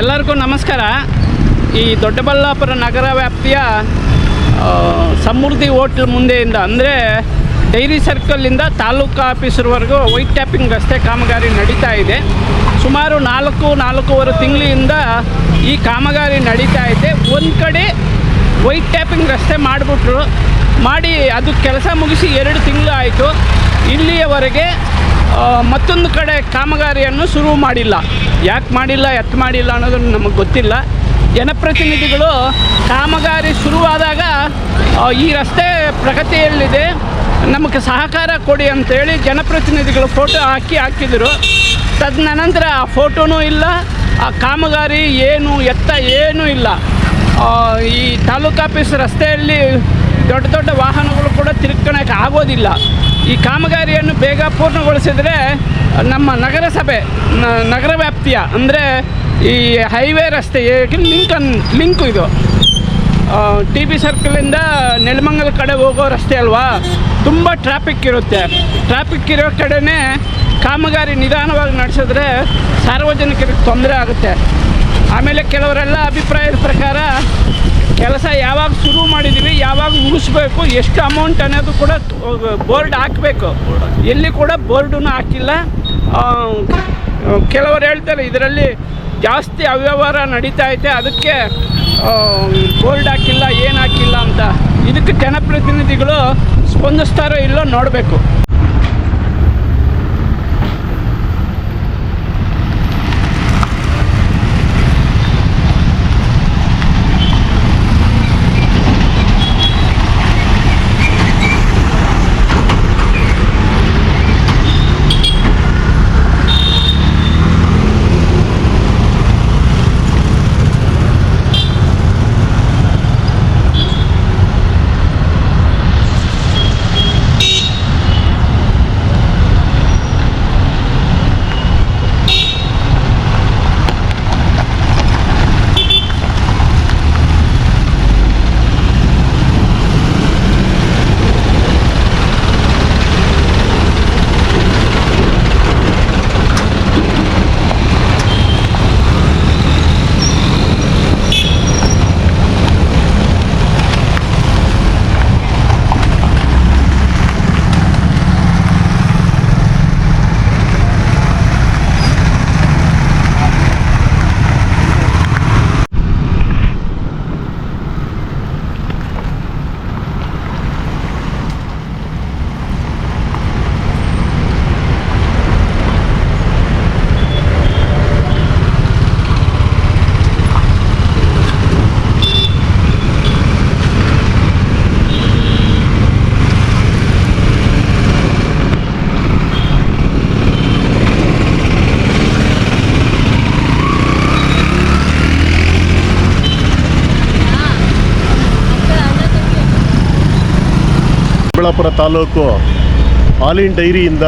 ಎಲ್ಲರಿಗೂ ನಮಸ್ಕಾರ. ಈ ದೊಡ್ಡಬಳ್ಳಾಪುರ ನಗರ ವ್ಯಾಪ್ತಿಯ ಸಮೃದ್ಧಿ ಹೋಟ್ಲ್ ಮುಂದೆಯಿಂದ ಅಂದರೆ ಡೈರಿ ಸರ್ಕಲ್ಲಿಂದ ತಾಲೂಕು ಆಫೀಸ್ವರೆಗೂ ವೈಟ್ ಟ್ಯಾಪಿಂಗ್ ರಸ್ತೆ ಕಾಮಗಾರಿ ನಡೀತಾ ಇದೆ. ಸುಮಾರು ನಾಲ್ಕು, ನಾಲ್ಕೂವರೆ ತಿಂಗಳಿಂದ ಈ ಕಾಮಗಾರಿ ನಡೀತಾ ಇದೆ. ಒಂದು ಕಡೆ ವೈಟ್ ಟ್ಯಾಪಿಂಗ್ ರಸ್ತೆ ಮಾಡಿಬಿಟ್ರು. ಮಾಡಿ ಅದು ಕೆಲಸ ಮುಗಿಸಿ ಎರಡು ತಿಂಗಳು ಆಯಿತು ಇಲ್ಲಿಯವರೆಗೆ ಮತ್ತೊಂದು ಕಡೆ ಕಾಮಗಾರಿಯನ್ನು ಶುರು ಮಾಡಿಲ್ಲ. ಯಾಕೆ ಮಾಡಿಲ್ಲ ಎತ್ತ ಮಾಡಿಲ್ಲ ಅನ್ನೋದನ್ನು ನಮಗೆ ಗೊತ್ತಿಲ್ಲ. ಜನಪ್ರತಿನಿಧಿಗಳು ಕಾಮಗಾರಿ ಶುರುವಾದಾಗ ಈ ರಸ್ತೆ ಪ್ರಗತಿಯಲ್ಲಿದೆ, ನಮಗೆ ಸಹಕಾರ ಕೊಡಿ ಅಂತೇಳಿ ಜನಪ್ರತಿನಿಧಿಗಳು ಫೋಟೋ ಹಾಕಿ ಹಾಕಿದರು. ತದನಂತರ ಆ ಫೋಟೋನೂ ಇಲ್ಲ, ಆ ಕಾಮಗಾರಿ ಏನು, ಎತ್ತ ಏನೂ ಇಲ್ಲ. ಈ ತಾಲೂಕು ಆಫೀಸ್ ರಸ್ತೆಯಲ್ಲಿ ದೊಡ್ಡ ದೊಡ್ಡ ವಾಹನಗಳು ಕೂಡ ತಿರ್ಕೊಳಕ್ಕೆ ಆಗೋದಿಲ್ಲ. ಈ ಕಾಮಗಾರಿಯನ್ನು ಬೇಗ ಪೂರ್ಣಗೊಳಿಸಿದರೆ ನಮ್ಮ ನಗರಸಭೆ ನಗರ ವ್ಯಾಪ್ತಿಯ, ಅಂದರೆ ಈ ಹೈವೇ ರಸ್ತೆ ಲಿಂಕ್ ಅನ್ ಲಿಂಕು ಇದು. ಟಿ ಬಿ ಸರ್ಕಲಿಂದ ನೆಲಮಂಗಲ ಕಡೆ ಹೋಗೋ ರಸ್ತೆ ಅಲ್ವಾ? ತುಂಬ ಟ್ರಾಫಿಕ್ ಇರುತ್ತೆ. ಟ್ರಾಫಿಕ್ ಇರೋ ಕಡೆನೇ ಕಾಮಗಾರಿ ನಿಧಾನವಾಗಿ ನಡೆಸಿದ್ರೆ ಸಾರ್ವಜನಿಕರಿಗೆ ತೊಂದರೆ ಆಗುತ್ತೆ. ಆಮೇಲೆ ಕೆಲವರೆಲ್ಲ ಅಭಿಪ್ರಾಯದ ಪ್ರಕಾರ ಕೆಲಸ ಯಾವಾಗ ಶುರು ಮಾಡಿದ್ದೀವಿ ಯಾವಾಗ ಮುಗಿಸ್ಬೇಕು, ಎಷ್ಟು ಅಮೌಂಟ್ ಅನ್ನೋದು ಕೂಡ ಬೋರ್ಡ್ ಹಾಕಬೇಕು. ಎಲ್ಲಿ ಕೂಡ ಬೋರ್ಡೂ ಹಾಕಿಲ್ಲ. ಕೆಲವರು ಹೇಳ್ತಾರೆ, ಇದರಲ್ಲಿ ಜಾಸ್ತಿ ಅವ್ಯವಹಾರ ನಡೀತಾ ಐತೆ, ಅದಕ್ಕೆ ಬೋರ್ಡ್ ಹಾಕಿಲ್ಲ, ಏನು ಹಾಕಿಲ್ಲ ಅಂತ. ಇದಕ್ಕೆ ಜನಪ್ರತಿನಿಧಿಗಳು ಸ್ಪಂದಿಸ್ತಾರೋ ಇಲ್ಲೋ ನೋಡಬೇಕು. ಚಿಕ್ಕಬಳ್ಳಾಪುರ ತಾಲೂಕು ಹಾಲಿನ ಡೈರಿಯಿಂದ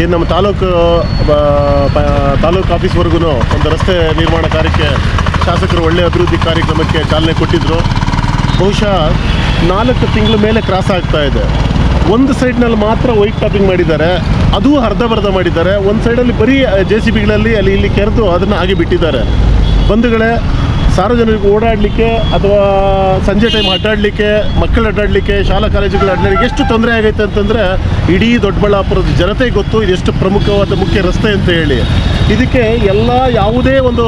ಏನು ನಮ್ಮ ತಾಲೂಕು ತಾಲೂಕು ಆಫೀಸ್ವರೆಗೂ ಒಂದು ರಸ್ತೆ ನಿರ್ಮಾಣ ಕಾರ್ಯಕ್ಕೆ ಶಾಸಕರು ಒಳ್ಳೆಯ ಅಭಿವೃದ್ಧಿ ಕಾರ್ಯಕ್ರಮಕ್ಕೆ ಚಾಲನೆ ಕೊಟ್ಟಿದ್ದರು ಬಹುಶಃ ನಾಲ್ಕು ತಿಂಗಳ ಮೇಲೆ ಕ್ರಾಸ್ ಆಗ್ತಾ ಇದೆ. ಒಂದು ಸೈಡ್ನಲ್ಲಿ ಮಾತ್ರ ವೈಟ್ ಟಾಪಿಂಗ್ ಮಾಡಿದ್ದಾರೆ. ಅದು ಅರ್ಧ ಬರ್ಧ ಮಾಡಿದ್ದಾರೆ. ಒಂದು ಸೈಡಲ್ಲಿ ಬರೀ ಜೆ ಸಿ ಬಿಗಳಲ್ಲಿ ಅಲ್ಲಿ ಇಲ್ಲಿ ಕೆರೆದು ಅದನ್ನು ಹಾಗೆ ಬಿಟ್ಟಿದ್ದಾರೆ. ಬಂಧುಗಳೇ ಸಾರ್ವಜನಿಕರಿಗೆ ಓಡಾಡಲಿಕ್ಕೆ ಅಥವಾ ಸಂಜೆ ಟೈಮ್ ಅಡ್ಡಾಡಲಿಕ್ಕೆ, ಮಕ್ಕಳು ಅಡ್ಡಾಡಲಿಕ್ಕೆ, ಶಾಲಾ ಕಾಲೇಜುಗಳು ಅಡ್ಡಾಡಲಿಕ್ಕೆ ಎಷ್ಟು ತೊಂದರೆ ಆಗೈತೆ ಅಂತಂದರೆ ಇಡೀ ದೊಡ್ಡಬಳ್ಳಾಪುರದ ಜನತೆ ಗೊತ್ತು ಇದು ಎಷ್ಟು ಪ್ರಮುಖವಾದ ಮುಖ್ಯ ರಸ್ತೆ ಅಂತ ಹೇಳಿ. ಇದಕ್ಕೆ ಎಲ್ಲ ಯಾವುದೇ ಒಂದು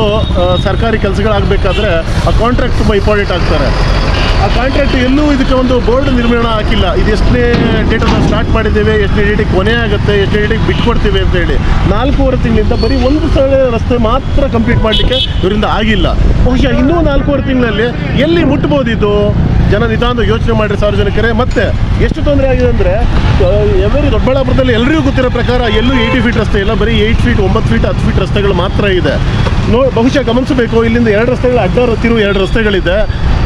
ಸರ್ಕಾರಿ ಕೆಲಸಗಳಾಗಬೇಕಾದ್ರೆ ಆ ಕಾಂಟ್ರಾಕ್ಟ್ ತುಂಬ ಇಂಪಾರ್ಟೆಂಟ್ ಆಗ್ತಾರೆ. ಆ ಕಾಂಟ್ರಾಕ್ಟ್ ಎಲ್ಲೂ ಇದಕ್ಕೆ ಒಂದು ಬೋರ್ಡ್ ನಿರ್ಮಾಣ ಹಾಕಿಲ್ಲ. ಇದು ಎಷ್ಟನೇ ಡೇಟನ್ನು ಸ್ಟಾರ್ಟ್ ಮಾಡಿದ್ದೇವೆ, ಎಷ್ಟನೇ ಡೇಟಿಗೆ ಕೊನೆ ಆಗುತ್ತೆ, ಎಷ್ಟನೇ ಡೇಟಿಗೆ ಬಿಟ್ಕೊಡ್ತೀವಿ ಅಂತ ಹೇಳಿ ನಾಲ್ಕೂವರೆ ತಿಂಗಳಿಂದ ಬರೀ ಒಂದು ಸಾವಿರ ರಸ್ತೆ ಮಾತ್ರ ಕಂಪ್ಲೀಟ್ ಮಾಡಲಿಕ್ಕೆ ಇವರಿಂದ ಆಗಿಲ್ಲ. ಬಹುಶಃ ಇನ್ನೂ ನಾಲ್ಕೂವರೆ ತಿಂಗಳಲ್ಲಿ ಎಲ್ಲಿ ಮುಟ್ಬೋದಿದ್ದು ಜನ ನಿಧಾನ ಯೋಚನೆ ಮಾಡಿರಿ ಸಾರ್ವಜನಿಕರೇ ಮತ್ತೆ ಎಷ್ಟು ತೊಂದರೆ ಆಗಿದೆ ಅಂದರೆ ಎವರಿ ದೊಡ್ಡಬಳ್ಳಾಪುರದಲ್ಲಿ ಎಲ್ಲರಿಗೂ ಗೊತ್ತಿರೋ ಪ್ರಕಾರ ಎಲ್ಲೂ ಏಯ್ಟಿ ಫೀಟ್ ರಸ್ತೆ ಇಲ್ಲ, ಬರೀ ಏಯ್ಟ್ ಫೀಟ್, ಒಂಬತ್ತು ಫೀಟ್, ಹತ್ತು ಫೀಟ್ ರಸ್ತೆಗಳು ಮಾತ್ರ ಇದೆ. ನೋ, ಬಹುಶಃ ಗಮನಿಸಬೇಕು, ಇಲ್ಲಿಂದ ಎರಡು ರಸ್ತೆಗಳು ಅಡ್ಡ ತಿರುವು ಎರಡು ರಸ್ತೆಗಳಿದೆ.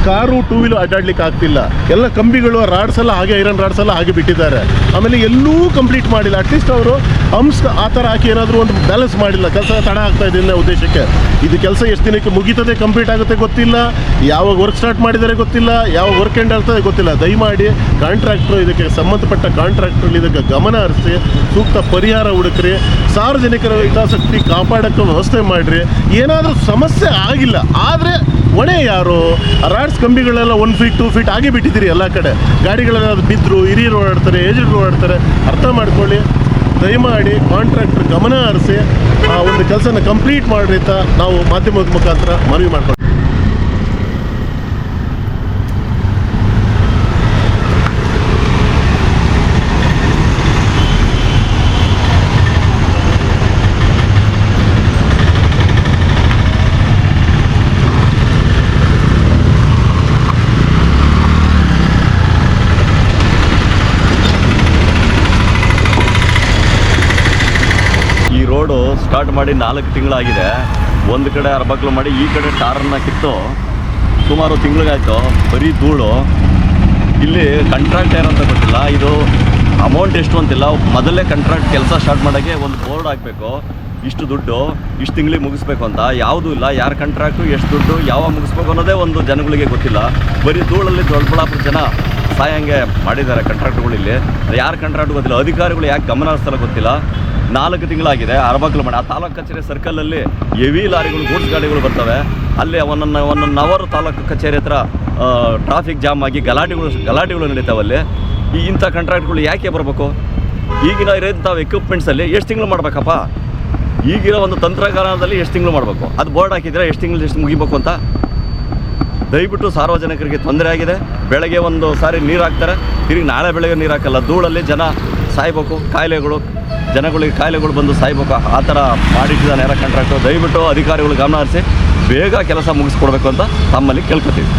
ಕಾರು ಟೂ ವೀಲರ್ ಅಡ್ಡಾಡ್ಲಿಕ್ಕೆ ಆಗ್ತಿಲ್ಲ. ಎಲ್ಲ ಕಂಬಿಗಳು, ರಾಡ್ಸ್ ಎಲ್ಲ ಹಾಗೆ ಐರನ್ ರಾಡ್ಸ್ ಎಲ್ಲ ಹಾಗೆ ಬಿಟ್ಟಿದ್ದಾರೆ. ಆಮೇಲೆ ಎಲ್ಲೂ ಕಂಪ್ಲೀಟ್ ಮಾಡಿಲ್ಲ. ಅಟ್ಲೀಸ್ಟ್ ಅವರು ಹಂಸ್ ಆ ಥರ ಹಾಕಿ ಏನಾದರೂ ಒಂದು ಬ್ಯಾಲೆನ್ಸ್ ಮಾಡಿಲ್ಲ. ಕೆಲಸ ತಡ ಆಗ್ತಾ ಇದೆ ಅನ್ನೋ ಉದ್ದೇಶಕ್ಕೆ. ಇದು ಕೆಲಸ ಎಷ್ಟು ದಿನಕ್ಕೆ ಮುಗೀತದೆ ಕಂಪ್ಲೀಟ್ ಆಗುತ್ತೆ ಗೊತ್ತಿಲ್ಲ. ಯಾವಾಗ ವರ್ಕ್ ಸ್ಟಾರ್ಟ್ ಮಾಡಿದರೆ ಗೊತ್ತಿಲ್ಲ. ಯಾವಾಗ ವರ್ಕ್ ಎಂಡ್ ಆಗ್ತದೆ ಗೊತ್ತಿಲ್ಲ. ದಯಮಾಡಿ ಕಾಂಟ್ರಾಕ್ಟ್ರು ಇದಕ್ಕೆ ಸಂಬಂಧಪಟ್ಟ ಕಾಂಟ್ರಾಕ್ಟ್ರಲ್ಲಿ ಇದಕ್ಕೆ ಗಮನ ಹರಿಸಿ, ಸೂಕ್ತ ಪರಿಹಾರ ಹುಡುಕ್ರಿ. ಸಾರ್ವಜನಿಕರ ಹಿತಾಸಕ್ತಿ ಕಾಪಾಡೋಕ್ಕೆ ವ್ಯವಸ್ಥೆ ಮಾಡಿರಿ. ಏನಾದರೂ ಸಮಸ್ಯೆ ಆಗಿಲ್ಲ. ಆದರೆ ಹೊಣೆ ಯಾರು? ರಾಡ್ಸ್ ಕಂಬಿಗಳೆಲ್ಲ ಒನ್ ಫೀಟ್ ಟೂ ಫೀಟ್ ಆಗಿ ಬಿಟ್ಟಿದ್ದೀರಿ ಎಲ್ಲ ಕಡೆ. ಗಾಡಿಗಳೆಲ್ಲ ಬಿದ್ದರು ಹಿರಿಯರು ಓಡಾಡ್ತಾರೆ ಏಜ್ ಓಡಾಡ್ತಾರೆ ಅರ್ಥ ಮಾಡ್ಕೊಳ್ಳಿ. ದಯಮಾಡಿ ಕಾಂಟ್ರಾಕ್ಟ್ರ್ ಗಮನ ಹರಿಸಿ, ಆ, ಒಂದು ಕೆಲಸನ ಕಂಪ್ಲೀಟ್ ಮಾಡ್ರಿ ಅಂತ ನಾವು ಮಾಧ್ಯಮದ ಮುಖಾಂತರ ಮನವಿ ಮಾಡ್ಕೊಳ್ತೀವಿ. ಈ ರೋಡು ಸ್ಟಾರ್ಟ್ ಮಾಡಿ ನಾಲ್ಕು ತಿಂಗಳಾಗಿದೆ. ಒಂದು ಕಡೆ ಅರ್ಬಕ್ಲು ಮಾಡಿ ಈ ಕಡೆ ಟಾರನ್ನ ಕಿತ್ತು. ಸುಮಾರು ತಿಂಗಳಿಗಾಯ್ತು. ಬರೀ ಧೂಳು. ಇಲ್ಲಿ ಕಂಟ್ರಾಕ್ಟ್ ಏನಂತ ಗೊತ್ತಿಲ್ಲ. ಇದು ಅಮೌಂಟ್ ಎಷ್ಟು ಅಂತಿಲ್ಲ, ಮೊದಲೇ ಕಾಂಟ್ರಾಕ್ಟ್ ಕೆಲಸ ಸ್ಟಾರ್ಟ್ ಮಾಡೋಕ್ಕೆ ಒಂದು ಬೋರ್ಡ್ ಹಾಕಬೇಕು, ಇಷ್ಟು ದುಡ್ಡು, ಇಷ್ಟು ತಿಂಗಳಿಗೆ ಮುಗಿಸ್ಬೇಕು ಅಂತ. ಯಾವುದೂ ಇಲ್ಲ, ಯಾರ ಕಾಂಟ್ರಾಕ್ಟು ಎಷ್ಟು ದುಡ್ಡು, ಯಾವಾಗ ಮುಗಿಸ್ಬೇಕು ಅನ್ನೋದೇ ಒಂದು ಜನಗಳಿಗೆ ಗೊತ್ತಿಲ್ಲ. ಬರೀ ಧೂಳಲ್ಲಿ ದೊಡ್ಡಬಳ್ಳಾಪುರ ಜನ ಸಾಯಂಗೆ ಮಾಡಿದ್ದಾರೆ ಕಾಂಟ್ರಾಕ್ಟ್ಗಳು ಇಲ್ಲಿ. ಯಾರು ಕಾಂಟ್ರಾಕ್ಟ್ ಗೊತ್ತಿಲ್ಲ, ಅಧಿಕಾರಿಗಳು ಯಾಕೆ ಗಮನ ಹರಿಸ್ತಾರೋ ಗೊತ್ತಿಲ್ಲ. ನಾಲ್ಕು ತಿಂಗಳಾಗಿದೆ, ಅರಬಕ್ಲು ಮಾಡಿ. ಆ ತಾಲೂಕು ಕಚೇರಿ ಸರ್ಕಲಲ್ಲಿ ಹೆವಿ ಲಾರಿಗಳು, ಗೂಡ್ಸ್ ಗಾಡಿಗಳು ಬರ್ತವೆ. ಅಲ್ಲಿ ಒಂದೊಂದು ಒಂದೊಂದು ನವರು ತಾಲೂಕು ಕಚೇರಿ ಹತ್ರ ಟ್ರಾಫಿಕ್ ಜಾಮ್ ಆಗಿ ಗಲಾಟೆಗಳು ಗಲಾಟೆಗಳು ನಡೀತಾವಲ್ಲಿ. ಈ ಇಂಥ ಕಾಂಟ್ರಾಕ್ಟ್ಗಳು ಯಾಕೆ ಬರಬೇಕು? ಈಗಿನ ಇರೋಂಥ ಎಕ್ವಿಪ್ಮೆಂಟ್ಸಲ್ಲಿ ಎಷ್ಟು ತಿಂಗಳು ಮಾಡಬೇಕಪ್ಪ? ಈಗಿರೋ ಒಂದು ತಂತ್ರಜ್ಞಾನದಲ್ಲಿ ಎಷ್ಟು ತಿಂಗಳು ಮಾಡಬೇಕು? ಅದು ಬೋರ್ಡ್ ಹಾಕಿದ್ರೆ ಎಷ್ಟು ತಿಂಗಳು ಎಷ್ಟು ಮುಗಿಬೇಕು ಅಂತ? ದಯವಿಟ್ಟು ಸಾರ್ವಜನಿಕರಿಗೆ ತೊಂದರೆ ಆಗಿದೆ. ಬೆಳಗ್ಗೆ ಒಂದು ಸಾರಿ ನೀರು ಹಾಕ್ತಾರೆ. ತಿರುಗಿ ನಾಳೆ ಬೆಳಗ್ಗೆ ನೀರು ಹಾಕಲ್ಲ. ಧೂಳಲ್ಲಿ ಜನ ಸಾಯ್ಬೇಕು. ಕಾಯಿಲೆಗಳು, ಜನಗಳಿಗೆ ಕಾಯಿಲೆಗಳು ಬಂದು ಸಾಯ್ಬೇಕು. ಆ ಥರ ಮಾಡಿಟ್ಟಿದ ನೇರ ಕಾಂಟ್ರಾಕ್ಟು ದಯವಿಟ್ಟು ಅಧಿಕಾರಿಗಳು ಗಮನ ಹರಿಸಿ, ಬೇಗ ಕೆಲಸ ಮುಗಿಸ್ಕೊಡ್ಬೇಕು ಅಂತ ತಮ್ಮಲ್ಲಿ ಕೇಳ್ಕೊತೀವಿ.